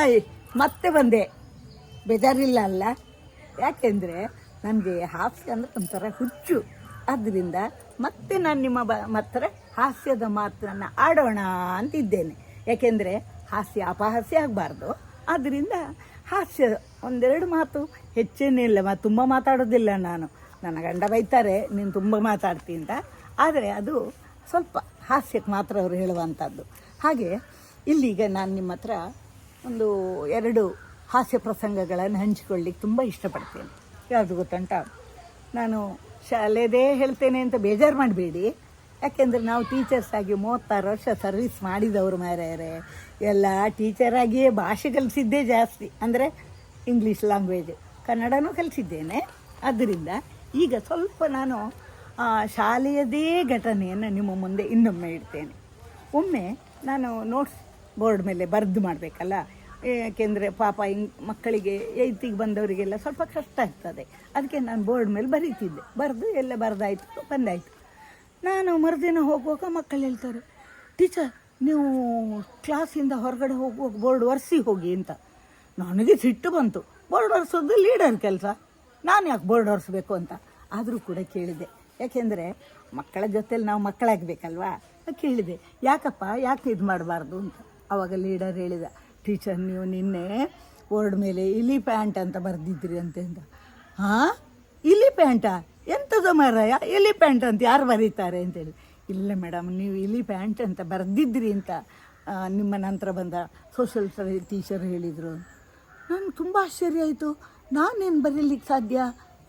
ಅಯ್, ಮತ್ತೆ ಬಂದೆ. ಬೇಜಾರಿಲ್ಲ ಅಲ್ಲ. ಯಾಕೆಂದರೆ ನನಗೆ ಹಾಸ್ಯ ಅಂದರೆ ಒಂಥರ ಹುಚ್ಚು. ಆದ್ದರಿಂದ ಮತ್ತೆ ನಾನು ನಿಮ್ಮ ಬ ಹತ್ರ ಹಾಸ್ಯದ ಮಾತನ್ನು ಆಡೋಣ ಅಂತಿದ್ದೇನೆ. ಯಾಕೆಂದರೆ ಹಾಸ್ಯ ಅಪಹಾಸ್ಯ ಆಗಬಾರ್ದು. ಆದ್ದರಿಂದ ಹಾಸ್ಯ ಒಂದೆರಡು ಮಾತು ಹೆಚ್ಚೇನಿಲ್ಲ ಮ ತುಂಬ ಮಾತಾಡೋದಿಲ್ಲ ನಾನು. ನನ್ನ ಗಂಡ ಬೈತಾರೆ, ನೀನು ತುಂಬ ಮಾತಾಡ್ತೀನಿ ಅಂತ. ಆದರೆ ಅದು ಸ್ವಲ್ಪ ಹಾಸ್ಯಕ್ಕೆ ಮಾತ್ರ ಅವರು ಹೇಳುವಂಥದ್ದು ಹಾಗೆ ಇಲ್ಲಿಗ ನಾನು ನಿಮ್ಮ ಹತ್ರ ಒಂದು ಎರಡು ಹಾಸ್ಯ ಪ್ರಸಂಗಗಳನ್ನು ಹಂಚಿಕೊಳ್ಳಿಕ್ಕೆ ತುಂಬ ಇಷ್ಟಪಡ್ತೇನೆ. ಯಾವುದು ಗೊತ್ತುಂಟ? ನಾನು ಶಾಲೆದೇ ಹೇಳ್ತೇನೆ ಅಂತ ಬೇಜಾರು ಮಾಡಬೇಡಿ. ಯಾಕೆಂದರೆ ನಾವು ಟೀಚರ್ಸ್ ಆಗಿ ಮೂವತ್ತಾರು ವರ್ಷ ಸರ್ವಿಸ್ ಮಾಡಿದವರು ಮಾರ್ಯಾರೆ ಎಲ್ಲ ಟೀಚರಾಗಿಯೇ ಭಾಷೆ ಕಲಿಸಿದ್ದೇ ಜಾಸ್ತಿ. ಅಂದರೆ ಇಂಗ್ಲೀಷ್ ಲ್ಯಾಂಗ್ವೇಜ್ ಕನ್ನಡನೂ ಕಲಿಸಿದ್ದೇನೆ. ಆದ್ದರಿಂದ ಈಗ ಸ್ವಲ್ಪ ನಾನು ಶಾಲೆಯದೇ ಘಟನೆಯನ್ನು ನಿಮ್ಮ ಮುಂದೆ ಇನ್ನೊಮ್ಮೆ ಇಡ್ತೇನೆ. ಒಮ್ಮೆ ನಾನು ನೋಟ್ಸ್ ಬೋರ್ಡ್ ಮೇಲೆ ಬರೆದು ಮಾಡಬೇಕಲ್ಲ? ಏಕೆಂದರೆ ಪಾಪ ಹಿಂಗೆ ಮಕ್ಕಳಿಗೆ ಏಯ್ತಿಗೆ ಬಂದವರಿಗೆಲ್ಲ ಸ್ವಲ್ಪ ಕಷ್ಟ ಆಗ್ತದೆ. ಅದಕ್ಕೆ ನಾನು ಬೋರ್ಡ್ ಮೇಲೆ ಬರೀತಿದ್ದೆ. ಬರೆದು ಎಲ್ಲ ಬರೆದಾಯ್ತು, ಬಂದಾಯಿತು. ನಾನು ಮರುದಿನ ಹೋಗುವಾಗ ಮಕ್ಕಳು ಹೇಳ್ತಾರೆ, ಟೀಚರ್, ನೀವು ಕ್ಲಾಸಿಂದ ಹೊರಗಡೆ ಹೋಗುವಾಗ ಬೋರ್ಡ್ ಒರೆಸಿ ಹೋಗಿ ಅಂತ. ನನಗೆ ಸಿಟ್ಟು ಬಂತು. ಬೋರ್ಡ್ ಒರೆಸೋದು ಲೀಡರ್ ಕೆಲಸ. ನಾನು ಯಾಕೆ ಬೋರ್ಡ್ ಒರೆಸ್ಬೇಕು ಅಂತ? ಆದರೂ ಕೂಡ ಕೇಳಿದೆ. ಯಾಕೆಂದರೆ ಮಕ್ಕಳ ಜೊತೇಲಿ ನಾವು ಮಕ್ಕಳಾಗಬೇಕಲ್ವಾ? ಕೇಳಿದೆ, ಯಾಕಪ್ಪ, ಯಾಕೆ ಇದು ಮಾಡಬಾರ್ದು? ಅಂತ. ಆವಾಗ ಲೀಡರ್ ಹೇಳಿದ ಟೀಚರ್ ನೀವು ನಿನ್ನೆ ಬೋರ್ಡ್ ಮೇಲೆ ಇಲಿ ಪ್ಯಾಂಟ್ ಅಂತ ಬರೆದಿದ್ರಿ ಅಂತ ಹಾಂ? ಇಲಿ ಪ್ಯಾಂಟಾ ಎಂಥದ್ದು ಮಾರಾಯ? ಇಲಿ ಪ್ಯಾಂಟ್ ಅಂತ ಯಾರು ಬರೀತಾರೆ? ಅಂತೇಳಿ ಇಲ್ಲ ಮೇಡಮ್ ನೀವು ಇಲಿ ಪ್ಯಾಂಟ್ ಅಂತ ಬರೆದಿದ್ರಿ ಅಂತ ನಿಮ್ಮ ನಂತರ ಬಂದ ಸೋಷಲ್ ಸ್ಟಡಿ ಟೀಚರ್ ಹೇಳಿದರು. ನನಗೆ ತುಂಬ ಆಶ್ಚರ್ಯ ಆಯಿತು. ನಾನೇನು ಬರೀಲಿಕ್ಕೆ ಸಾಧ್ಯ?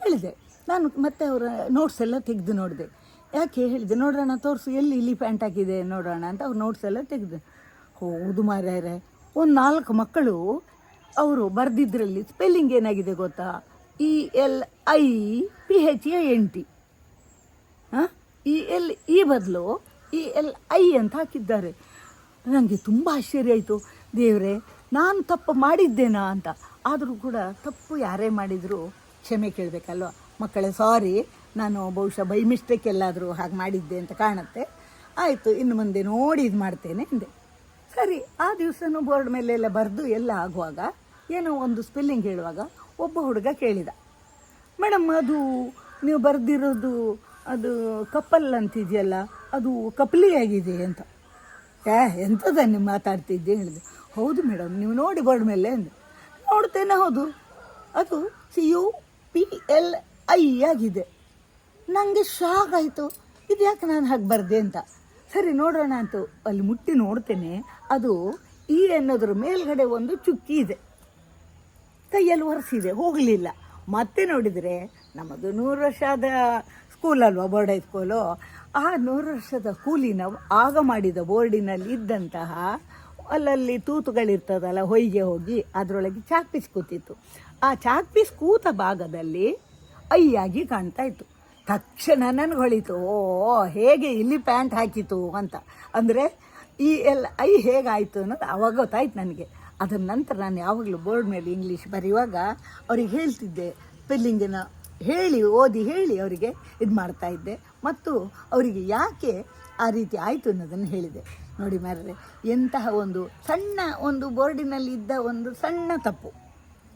ಹೇಳಿದೆ. ನಾನು ಮತ್ತೆ ಅವರ ನೋಟ್ಸ್ ಎಲ್ಲ ತೆಗೆದು ನೋಡಿದೆ. ಯಾಕೆ? ಹೇಳಿದೆ. ನೋಡೋಣ ತೋರಿಸು, ಎಲ್ಲಿ ಇಲ್ಲಿ ಪ್ಯಾಂಟ್ ಹಾಕಿದೆ ನೋಡೋಣ ಅಂತ ಅವ್ರು ನೋಟ್ಸ್ ಎಲ್ಲ ತೆಗೆದು ಹೌದು ಮಾರ್ಯಾರೆ ಒಂದು ನಾಲ್ಕು ಮಕ್ಕಳು ಅವರು ಬರೆದಿದ್ರಲ್ಲಿ ಸ್ಪೆಲ್ಲಿಂಗ್ ಏನಾಗಿದೆ ಗೊತ್ತಾ? E L I P H A N T E L E ಬದಲು ಇ ಎಲ್ ಐ ಅಂತ ಹಾಕಿದ್ದಾರೆ. ನನಗೆ ತುಂಬ ಆಶ್ಚರ್ಯ ಆಯಿತು. ದೇವರೇ, ನಾನು ತಪ್ಪು ಮಾಡಿದ್ದೇನಾ ಅಂತ. ಆದರೂ ಕೂಡ ತಪ್ಪು ಯಾರೇ ಮಾಡಿದರೂ ಕ್ಷಮೆ ಕೇಳಬೇಕಲ್ವ? ಮಕ್ಕಳೇ ಸಾರಿ ನಾನು ಬಹುಶಃ ಬೈ ಮಿಸ್ಟೇಕ್ ಎಲ್ಲಾದರೂ ಹಾಗೆ ಮಾಡಿದ್ದೆ ಅಂತ ಕಾಣುತ್ತೆ. ಆಯಿತು, ಇನ್ನು ಮುಂದೆ ನೋಡಿ ಇದು ಮಾಡ್ತೇನೆ ಎಂದೆ ಸರಿ, ಆ ದಿವಸನೂ ಬೋರ್ಡ್ ಮೇಲೆ ಎಲ್ಲ ಬರೆದು ಎಲ್ಲ ಆಗುವಾಗ ಏನೋ ಒಂದು ಸ್ಪೆಲ್ಲಿಂಗ್ ಹೇಳುವಾಗ ಒಬ್ಬ ಹುಡುಗ ಕೇಳಿದ. ಮೇಡಮ್, ಅದು ನೀವು ಬರೆದಿರೋದು ಅದು ಕಪ್ಪಲ್ ಅಂತಿದೆಯಲ್ಲ, ಅದು ಕಪಲಿಯಾಗಿದೆ ಅಂತ. ಏ ಎಂಥದ ನೀವು ಮಾತಾಡ್ತಿದ್ದೆ? ಹೇಳಿದೆ. ಹೌದು ಮೇಡಮ್, ನೀವು ನೋಡಿ ಬೋರ್ಡ್ ಮೇಲೆ ಅಂದೆ. ನೋಡ್ತೇನೆ, ಹೌದು. ಅದು C U P L I ಆಗಿದೆ. ನನಗೆ ಶಾಕ್ ಆಯಿತು. ಇದು ಯಾಕೆ ನಾನು ಹಾಗೆ ಬರ್ದೆ ಅಂತ? ಸರಿ, ನೋಡೋಣ ಅಂತ ಅಲ್ಲಿ ಮುಟ್ಟಿ ನೋಡ್ತೇನೆ. ಅದು ಈ ಅನ್ನೋದ್ರ ಮೇಲ್ಗಡೆ ಒಂದು ಚುಕ್ಕಿ ಇದೆ. ಕೈಯಲ್ಲಿ ಒರೆಸಿದೆ, ಹೋಗಲಿಲ್ಲ. ಮತ್ತೆ ನೋಡಿದರೆ ನಮ್ಮದು ನೂರು ವರ್ಷದ ಸ್ಕೂಲ್ ಅಲ್ವಾ ಬೋರ್ಡ್ ಹೈ ಸ್ಕೂಲು ಆ ನೂರು ವರ್ಷದ ಸ್ಕೂಲಿನ ಆಗ ಮಾಡಿದ ಬೋರ್ಡಿನಲ್ಲಿ ಇದ್ದಂತಹ ಅಲ್ಲಲ್ಲಿ ತೂತುಗಳಿರ್ತದಲ್ಲ, ಹೊಯ್ಗೆ ಹೋಗಿ ಅದರೊಳಗೆ ಚಾಕ್ ಪೀಸ್ ಕೂತಿತ್ತು. ಆ ಚಾಕ್ ಪೀಸ್ ಕೂತ ಭಾಗದಲ್ಲಿ ಐಯಾಗಿ ಕಾಣ್ತಾ ಇತ್ತು. ತಕ್ಷಣ ನನಗೆ ಹೊಳಿತು ಓ, ಹೇಗೆ ಇಲ್ಲಿ ಪ್ಯಾಂಟ್ ಹಾಕಿತು ಅಂತ. ಅಂದರೆ, ಈ ಎಲ್ ಐ ಹೇಗಾಯಿತು ಅನ್ನೋದು ಅವಾಗ ಗೊತ್ತಾಯ್ತು ನನಗೆ. ಅದರ ನಂತರ ನಾನು ಯಾವಾಗಲೂ ಬೋರ್ಡ್ ಮೇಲೆ ಇಂಗ್ಲೀಷ್ ಬರೆಯುವಾಗ ಅವ್ರಿಗೆ ಹೇಳ್ತಿದ್ದೆ. ಸ್ಪೆಲ್ಲಿಂಗಿನ ಹೇಳಿ, ಓದಿ ಹೇಳಿ ಅವರಿಗೆ ಇದು ಮಾಡ್ತಾ ಇದ್ದೆ. ಮತ್ತು ಅವರಿಗೆ ಯಾಕೆ ಆ ರೀತಿ ಆಯಿತು ಅನ್ನೋದನ್ನು ಹೇಳಿದೆ. ನೋಡಿ ಮಾರ್ರೆ, ಎಂತಹ ಒಂದು ಸಣ್ಣ ಒಂದು ಬೋರ್ಡಿನಲ್ಲಿ ಇದ್ದ ಒಂದು ಸಣ್ಣ ತಪ್ಪು.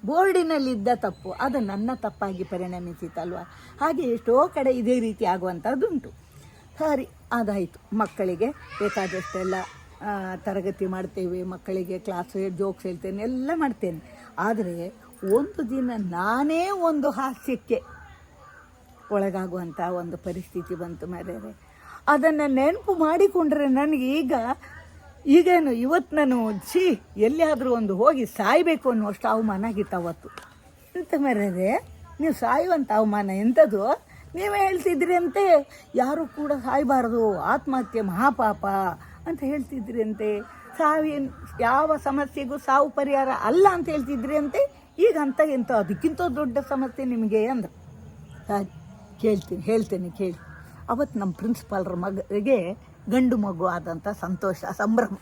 ಬೋರ್ಡಿನಲ್ಲಿದ್ದ ತಪ್ಪು. ಅದು ನನ್ನ ತಪ್ಪಾಗಿ ಪರಿಣಮಿಸಿತಲ್ವ? ಹಾಗೆ ಎಷ್ಟೋ ಕಡೆ ಇದೇ ರೀತಿ ಆಗುವಂಥದ್ದುಂಟು. ಸರಿ, ಅದಾಯಿತು. ಮಕ್ಕಳಿಗೆ ಬೇಕಾದಷ್ಟೆಲ್ಲ ತರಗತಿ ಮಾಡ್ತೇವೆ, ಮಕ್ಕಳಿಗೆ ಕ್ಲಾಸ್ ಜೋಕ್ಸ್ ಹೇಳ್ತೇನೆ, ಎಲ್ಲ ಮಾಡ್ತೇನೆ. ಆದರೆ ಒಂದು ದಿನ ನಾನೇ ಒಂದು ಹಾಸ್ಯಕ್ಕೆ ಒಳಗಾಗುವಂಥ ಒಂದು ಪರಿಸ್ಥಿತಿ ಬಂತು ಮರ್ಯಾರೆ ಅದನ್ನು ನೆನಪು ಮಾಡಿಕೊಂಡ್ರೆ ನನಗೆ ಈಗ ಈಗೇನು ಇವತ್ತು ನಾನು ಛೀ, ಎಲ್ಲಿಯಾದರೂ ಒಂದು ಹೋಗಿ ಸಾಯಬೇಕು ಅನ್ನುವಷ್ಟು ಅವಮಾನ ಆಗಿತ್ತು ಅವತ್ತು. ಎಂತ ಮರ್ಯಾದೆ? ನೀವು ಸಾಯುವಂಥ ಅವಮಾನ ಎಂಥದ್ದು ನೀವೇ ಹೇಳ್ತಿದ್ರಿ ಅಂತೆ, ಯಾರು ಕೂಡ ಸಾಯಬಾರದು, ಆತ್ಮಹತ್ಯೆ ಮಹಾಪಾಪ ಅಂತ ಹೇಳ್ತಿದ್ರಿ ಅಂತೆ. ಸಾವಿನ ಯಾವ ಸಮಸ್ಯೆಗೂ ಸಾವು ಪರಿಹಾರ ಅಲ್ಲ ಅಂತ ಹೇಳ್ತಿದ್ರಿ ಅಂತೆ. ಈಗ ಅಂತ ಎಂತ, ಅದಕ್ಕಿಂತ ದೊಡ್ಡ ಸಮಸ್ಯೆ ನಿಮಗೆ ಅಂದ್ರೆ? ಕೇಳ್ತೀನಿ, ಹೇಳ್ತೇನೆ, ಕೇಳಿ. ಅವತ್ತು ನಮ್ಮ ಪ್ರಿನ್ಸಿಪಾಲ್ರ ಮಗಗೆ ಗಂಡು ಮಗು ಆದಂಥ ಸಂತೋಷ, ಸಂಭ್ರಮ.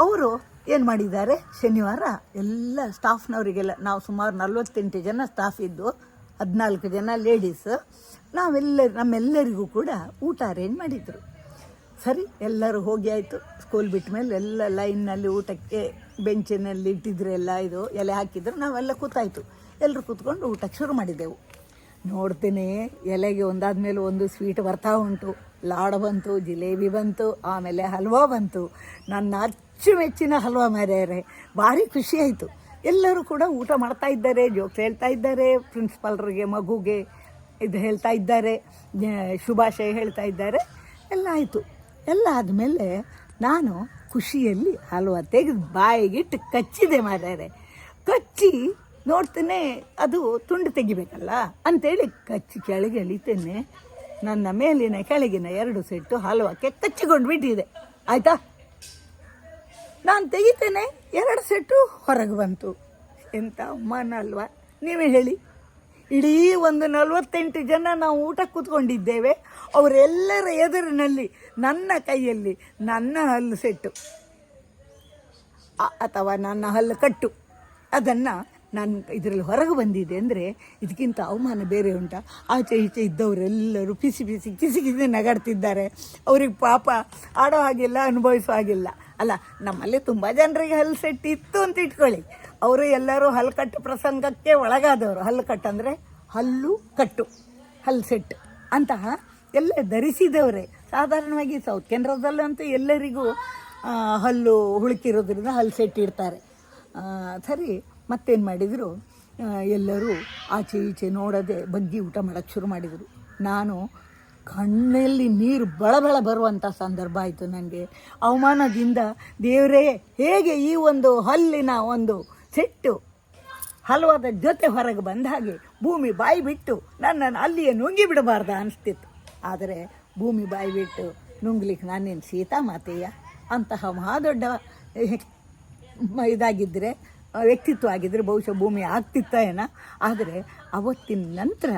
ಅವರು ಏನು ಮಾಡಿದ್ದಾರೆ? ಶನಿವಾರ ಎಲ್ಲ ಸ್ಟಾಫ್ನವರಿಗೆಲ್ಲ ನಾವು ಸುಮಾರು ನಲ್ವತ್ತೆಂಟು ಜನ ಸ್ಟಾಫ್ ಇದ್ದು, ಹದಿನಾಲ್ಕು ಜನ ಲೇಡೀಸ್ ನಾವೆಲ್ಲ, ನಮ್ಮೆಲ್ಲರಿಗೂ ಕೂಡ ಊಟ ಅರೇಂಜ್ ಮಾಡಿದರು. ಸರಿ, ಎಲ್ಲರೂ ಹೋಗಿ ಆಯಿತು. ಸ್ಕೂಲ್ ಬಿಟ್ಟ ಮೇಲೆ ಎಲ್ಲ ಲೈನ್ನಲ್ಲಿ ಊಟಕ್ಕೆ ಬೆಂಚಿನಲ್ಲಿ ಇಟ್ಟಿದ್ರು ಎಲ್ಲ ಇದು, ಎಲೆ ಹಾಕಿದ್ರು, ನಾವೆಲ್ಲ ಕೂತಾಯಿತು. ಎಲ್ಲರೂ ಕೂತ್ಕೊಂಡು ಊಟಕ್ಕೆ ಶುರು ಮಾಡಿದೆವು. ನೋಡ್ತೀನಿ. ಎಲೆಗೆ ಒಂದಾದ್ಮೇಲೆ ಒಂದು ಸ್ವೀಟ್ ಬರ್ತಾ ಉಂಟು. ಲಾಡ್ ಬಂತು, ಜಿಲೇಬಿ ಬಂತು, ಆಮೇಲೆ ಹಲ್ವಾ ಬಂತು. ನನ್ನ ಅಚ್ಚುಮೆಚ್ಚಿನ ಹಲ್ವಾ ಮಾರ್ಯಾರೆ ಭಾರಿ ಖುಷಿ ಆಯಿತು. ಎಲ್ಲರೂ ಕೂಡ ಊಟ ಮಾಡ್ತಾ ಇದ್ದಾರೆ, ಜೋಕ್ಸ್ ಹೇಳ್ತಾ ಇದ್ದಾರೆ, ಪ್ರಿನ್ಸಿಪಾಲ್ರಿಗೆ, ಮಗುಗೆ ಇದು ಹೇಳ್ತಾ ಇದ್ದಾರೆ ಶುಭಾಶಯ ಹೇಳ್ತಾ ಇದ್ದಾರೆ. ಎಲ್ಲ ಆಯಿತು. ಎಲ್ಲ ಆದಮೇಲೆ ನಾನು ಖುಷಿಯಲ್ಲಿ ಹಲ್ವಾ ತೆಗೆದು ಬಾಯಿಗಿಟ್ಟು ಕಚ್ಚಿದೆ ಮಾರ್ಯಾರೆ ಕಚ್ಚಿ ನೋಡ್ತೇನೆ, ಅದು ತುಂಡು ತೆಗಿಬೇಕಲ್ಲ? ಅಂತೇಳಿ ಕಚ್ಚಿ ಕೆಳಗೆ ಎಳಿತೇನೆ. ನನ್ನ ಮೇಲಿನ ಕೆಳಗಿನ ಎರಡು ಸೆಟ್ಟು ಹಲ್ವಕ್ಕೆ ಕಚ್ಚಿಕೊಂಡು ಬಿಟ್ಟಿದೆ. ಆಯ್ತಾ? ನಾನು ತೆಗಿತೇನೆ, ಎರಡು ಸೆಟ್ಟು ಹೊರಗೆ ಬಂತು. ಎಂಥ ಮನ ಅಲ್ವಾ ನೀವೇ ಹೇಳಿ. ಇಡೀ ಒಂದು ನಲವತ್ತೆಂಟು ಜನ ನಾವು ಊಟ ಕೂತ್ಕೊಂಡಿದ್ದೇವೆ. ಅವರೆಲ್ಲರ ಎದುರಿನಲ್ಲಿ ನನ್ನ ಕೈಯಲ್ಲಿ ನನ್ನ ಹಲ್ಲು ಸೆಟ್ಟು. ಅಥವಾ ನನ್ನ ಹಲ್ಲು ಕಟ್ಟು. ಅದನ್ನು ನಾನು ಇದರಲ್ಲಿ ಹೊರಗೆ ಬಂದಿದೆ ಅಂದರೆ ಇದಕ್ಕಿಂತ ಅವಮಾನ ಬೇರೆ ಉಂಟ. ಆಚೆ ಈಚೆ ಇದ್ದವರೆಲ್ಲರೂ ಪಿಸಿ ಪಿಸಿ ಕಿಸಿ ಕಿಸಿ ನಗಾಡ್ತಿದ್ದಾರೆ. ಅವ್ರಿಗೆ ಪಾಪ ಆಡೋ ಹಾಗಿಲ್ಲ ಅನುಭವಿಸೋ ಹಾಗಿಲ್ಲ. ಅಲ್ಲ, ನಮ್ಮಲ್ಲಿ ತುಂಬ ಜನರಿಗೆ ಹಲ್ಲು ಸೆಟ್ ಇತ್ತು ಅಂತ ಇಟ್ಕೊಳ್ಳಿ. ಅವರು ಎಲ್ಲರೂ ಹಲ್ಲು ಕಟ್ಟು ಪ್ರಸಂಗಕ್ಕೆ ಒಳಗಾದವರು. ಹಲ್ಲು ಕಟ್ಟು ಅಂದರೆ ಹಲ್ಲು ಕಟ್ಟು ಹಲ್ಲು ಸೆಟ್ ಅಂತಹ ಎಲ್ಲ ಧರಿಸಿದವರೇ. ಸಾಧಾರಣವಾಗಿ ಸೌತ್ ಕೇಂದ್ರದಲ್ಲಂತೂ ಎಲ್ಲರಿಗೂ ಹಲ್ಲು ಹುಳುಕಿರೋದ್ರಿಂದ ಸೆಟ್ ಇಡ್ತಾರೆ. ಸರಿ. ಮತ್ತೇನು ಮಾಡಿದರು? ಎಲ್ಲರೂ ಆಚೆ ಈಚೆ ನೋಡದೆ ಬಗ್ಗಿ ಊಟ ಮಾಡೋಕ್ಕೆ ಶುರು ಮಾಡಿದರು. ನಾನು ಕಣ್ಣಲ್ಲಿ ನೀರು ಬಳಬಳ ಬರುವಂಥ ಸಂದರ್ಭ ಆಯಿತು ನನಗೆ ಅವಮಾನದಿಂದ ದೇವರೇ, ಹೇಗೆ ಈ ಒಂದು ಹಲ್ಲಿನ ಒಂದು ಸೆಟ್ಟು ಹಲವಾದ ಜೊತೆ ಹೊರಗೆ ಬಂದ ಹಾಗೆ ಭೂಮಿ ಬಾಯಿ ಬಿಟ್ಟು ನನ್ನನ್ನು ಅಲ್ಲಿಯೇ ನುಂಗಿ ಬಿಡಬಾರ್ದ ಅನಿಸ್ತಿತ್ತು. ಆದರೆ ಭೂಮಿ ಬಾಯಿ ಬಿಟ್ಟು ನುಂಗ್ಲಿಕ್ಕೆ ನಾನೇನು ಸೀತಾ ಮಾತೆಯ ಅಂತಹ ಮಹಾದೊಡ್ಡ ಇದಾಗಿದ್ದರೆ ವ್ಯಕ್ತಿತ್ವ ಆಗಿದ್ದರೆ ಬಹುಶಃ ಭೂಮಿ ಆಗ್ತಿತ್ತ ಏನ. ಆದರೆ ಅವತ್ತಿನ ನಂತರ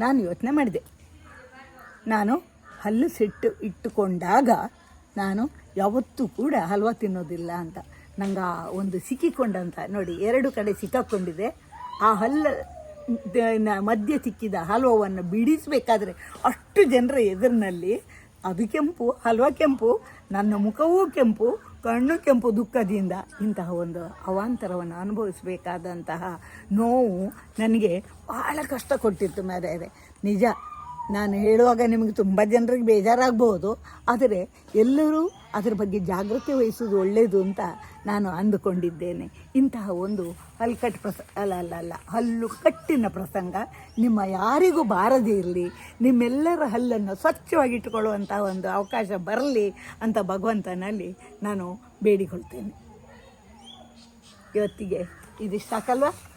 ನಾನು ಯೋಚನೆ ಮಾಡಿದೆ. ನಾನು ಹಲ್ಲು ಸಿಟ್ಟು ಇಟ್ಟುಕೊಂಡಾಗ ನಾನು ಯಾವತ್ತೂ ಕೂಡ ಹಲ್ವ ತಿನ್ನೋದಿಲ್ಲ ಅಂತ. ನಂಗೆ ಆ ಒಂದು ಸಿಕ್ಕಿಕೊಂಡಂತ ನೋಡಿ, ಎರಡು ಕಡೆ ಸಿಕ್ಕಾಕೊಂಡಿದೆ. ಆ ಹಲ್ಲು ಮಧ್ಯ ಸಿಕ್ಕಿದ ಹಲ್ವವನ್ನು ಬಿಡಿಸಬೇಕಾದ್ರೆ ಅಷ್ಟು ಜನರ ಎದುರಿನಲ್ಲಿ ಅದು ಕೆಂಪು, ಹಲ್ವ ಕೆಂಪು, ನನ್ನ ಮುಖವೂ ಕೆಂಪು ಕಣ್ಣು ಕೆಂಪು ದುಃಖದಿಂದ ಇಂತಹ ಒಂದು ಅವಾಂತರವನ್ನು ಅನುಭವಿಸಬೇಕಾದಂತಹ ನೋವು ನನಗೆ ಭಾಳ ಕಷ್ಟ ಕೊಟ್ಟಿತ್ತು ಮೇರೆ ನಿಜ, ನಾನು ಹೇಳುವಾಗ ನಿಮಗೆ ತುಂಬ ಜನರಿಗೆ ಬೇಜಾರಾಗ್ಬೋದು, ಆದರೆ ಎಲ್ಲರೂ ಅದರ ಬಗ್ಗೆ ಜಾಗೃತಿ ವಹಿಸುವುದು ಒಳ್ಳೆಯದು ಅಂತ ನಾನು ಅಂದುಕೊಂಡಿದ್ದೇನೆ. ಇಂತಹ ಒಂದು ಹಲ್ಕಟ್ಟು ಪ್ರಸ, ಅಲ್ಲ ಅಲ್ಲ ಅಲ್ಲ, ಹಲ್ಲು ಕಟ್ಟಿನ ಪ್ರಸಂಗ ನಿಮ್ಮ ಯಾರಿಗೂ ಬಾರದೇ ಇರಲಿ, ನಿಮ್ಮೆಲ್ಲರ ಹಲ್ಲನ್ನು ಸ್ವಚ್ಛವಾಗಿಟ್ಟುಕೊಳ್ಳುವಂಥ ಒಂದು ಅವಕಾಶ ಬರಲಿ ಅಂತ ಭಗವಂತನಲ್ಲಿ ನಾನು ಬೇಡಿಕೊಳ್ತೇನೆ. ಇವತ್ತಿಗೆ ಇದಿಷ್ಟು ಸಾಕಲ್ವಾ